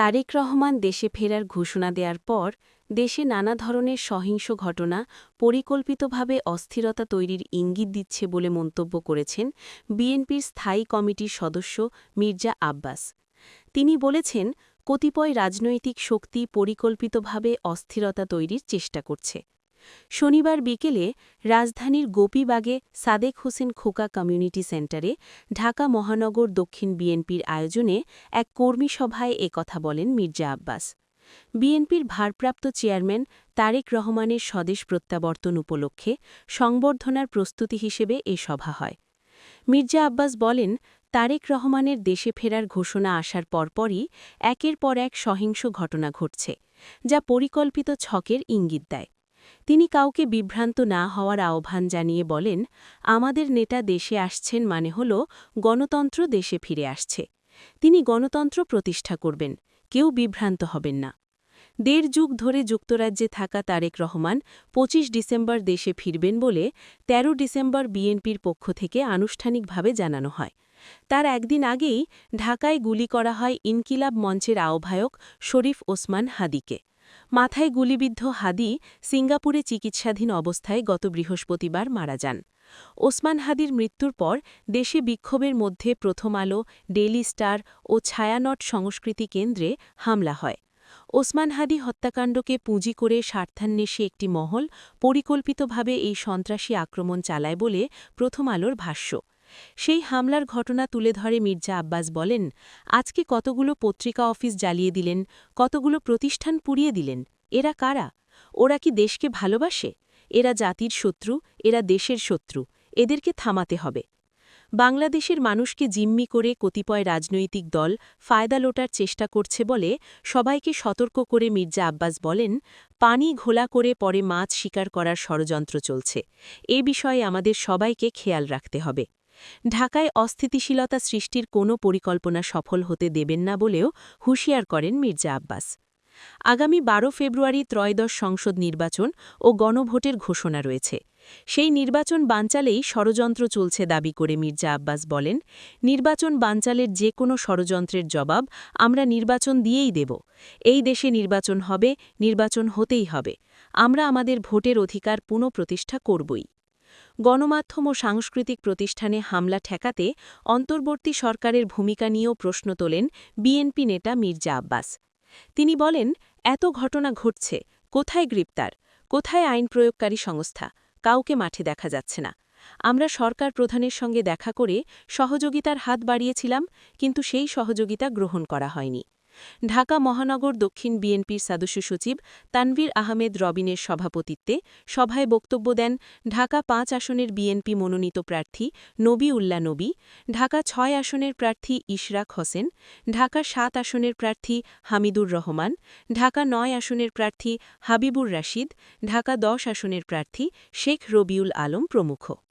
তারেক রহমান দেশে ফেরার ঘোষণা দেওয়ার পর, দেশে নানা ধরনের সহিংস ঘটনা পরিকল্পিতভাবে অস্থিরতা তৈরির ইঙ্গিত দিচ্ছে বলে মন্তব্য করেছেন বিএনপির স্থায়ী কমিটির সদস্য মির্জা আব্বাস। তিনি বলেছেন, কতিপয় রাজনৈতিক শক্তি পরিকল্পিতভাবে অস্থিরতা তৈরির চেষ্টা করছে। শনিবার বিকেলে রাজধানীর গোপীবাগে সাদেক হোসেন খোকা কমিউনিটি সেন্টারে ঢাকা মহানগর দক্ষিণ বিএনপির আয়োজনে এক কর্মী সভায় কথা বলেন মির্জা আব্বাস। বিএনপির ভারপ্রাপ্ত চেয়ারম্যান তারেক রহমানের স্বদেশ প্রত্যাবর্তন উপলক্ষে সংবর্ধনার প্রস্তুতি হিসেবে এ সভা হয়। মির্জা আব্বাস বলেন, তারেক রহমানের দেশে ফেরার ঘোষণা আসার পরপরই একের পর এক সহিংস ঘটনা ঘটছে, যা পরিকল্পিত ছকের ইঙ্গিত দেয়। তিনি কাউকে বিভ্রান্ত না হওয়ার আহ্বান জানিয়ে বলেন, আমাদের নেতা দেশে আসছেন মানে হল গণতন্ত্র দেশে ফিরে আসছে। তিনি গণতন্ত্র প্রতিষ্ঠা করবেন, কেউ বিভ্রান্ত হবেন না। দেড় যুগ ধরে যুক্তরাজ্যে থাকা তারেক রহমান ২৫ ডিসেম্বর দেশে ফিরবেন বলে ১৩ ডিসেম্বর বিএনপির পক্ষ থেকে আনুষ্ঠানিকভাবে জানানো হয়। তার একদিন আগেই ঢাকায় গুলি করা হয় ইনকিলাব মঞ্চের আহ্বায়ক শরীফ ওসমান হাদিকে। মাথায় গুলিবিদ্ধ হাদি সিঙ্গাপুরে চিকিৎসাধীন অবস্থায় গত বৃহস্পতিবার মারা যান। ওসমান হাদির মৃত্যুর পর দেশে বিক্ষোভের মধ্যে প্রথম আলো, ডেইলি স্টার ও ছায়ানট সংস্কৃতি কেন্দ্রে হামলা হয়। ওসমান হাদি হত্যাকাণ্ডকে পুঁজি করে স্বার্থান্বেষী একটি মহল পরিকল্পিতভাবে এই সন্ত্রাসী আক্রমণ চালায় বলে প্রথম আলোর ভাষ্য। সেই হামলার ঘটনা তুলে ধরে মির্জা আব্বাস বলেন, আজকে কতগুলো পত্রিকা অফিস জ্বালিয়ে দিলেন, কতগুলো প্রতিষ্ঠান পুড়িয়ে দিলেন, এরা কারা? ওরা কি দেশকে ভালোবাসে? এরা জাতির শত্রু, এরা দেশের শত্রু, এদেরকে থামাতে হবে। বাংলাদেশের মানুষকে জিম্মি করে কতিপয় রাজনৈতিক দল ফায়দা লোটার চেষ্টা করছে বলে সবাইকে সতর্ক করে মির্জা আব্বাস বলেন, পানি ঘোলা করে পরে মাছ শিকার করার ষড়যন্ত্র চলছে। এ বিষয়ে আমাদের সবাইকে খেয়াল রাখতে হবে। ঢাকায় অস্থিতিশীলতা সৃষ্টির কোনো পরিকল্পনা সফল হতে দেবেন না বলেও হুঁশিয়ার করেন মির্জা আব্বাস। আগামী বারো ফেব্রুয়ারি ত্রয়োদশ সংসদ নির্বাচন ও গণভোটের ঘোষণা রয়েছে। সেই নির্বাচন বানচালেই ষড়যন্ত্র চলছে দাবি করে মির্জা আব্বাস বলেন, নির্বাচন বানচালের যে কোনো ষড়যন্ত্রের জবাব আমরা নির্বাচন দিয়েই দেব। এই দেশে নির্বাচন হবে, নির্বাচন হতেই হবে। আমরা আমাদের ভোটের অধিকার পুনঃপ্রতিষ্ঠা করবই। গণমাধ্যম ও সাংস্কৃতিক প্রতিষ্ঠানে হামলা ঠেকাতে অন্তর্বর্তী সরকারের ভূমিকা নিয়েও প্রশ্ন তোলেন বিএনপি নেতা মির্জা আব্বাস। তিনি বলেন, এত ঘটনা ঘটছে, কোথায় গ্রেপ্তার, কোথায় আইন প্রয়োগকারী সংস্থা, কাউকে মাঠে দেখা যাচ্ছে না। আমরা সরকার প্রধানের সঙ্গে দেখা করে সহযোগিতার হাত বাড়িয়েছিলাম, কিন্তু সেই সহযোগিতা গ্রহণ করা হয়নি। ঢাকা মহানগর দক্ষিণ বিএনপির সদস্য সচিব তানভীর আহমেদ রবিনের সভাপতিত্বে সভায় বক্তব্য দেন ঢাকা পাঁচ আসনের বিএনপি মনোনীত প্রার্থী নবী উল্লা নবী, ঢাকা ছয় আসনের প্রার্থী ইশরাক হোসেন, ঢাকা সাত আসনের প্রার্থী হামিদুর রহমান, ঢাকা নয় আসনের প্রার্থী হাবিবুর রাশিদ, ঢাকা দশ আসনের প্রার্থী শেখ রবিউল আলম প্রমুখ।